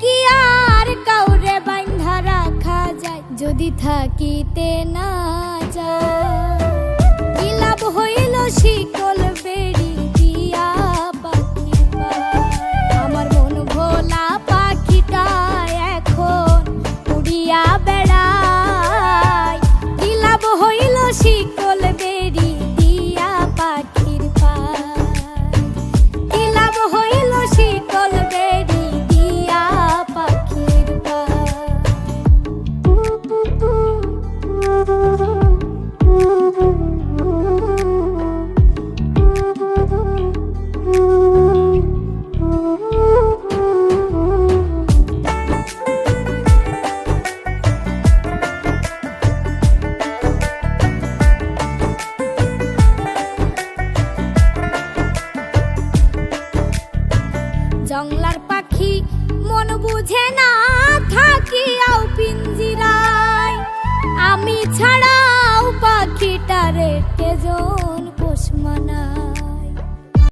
কি আর কাউরে বান্ধা রাখা যায়। যদি থাকিতে না যায়। কি লাভ হইল শিকল বেড়ি দিয়া আমার মন পাখিটা এখন উড়িয়া বেড়ায়। কি লাভ হইল জংলার পাখি মন বুঝে না থাকিয়াও পিঞ্জিরায়। আমি ছাড়াও পাখিটারে কেজন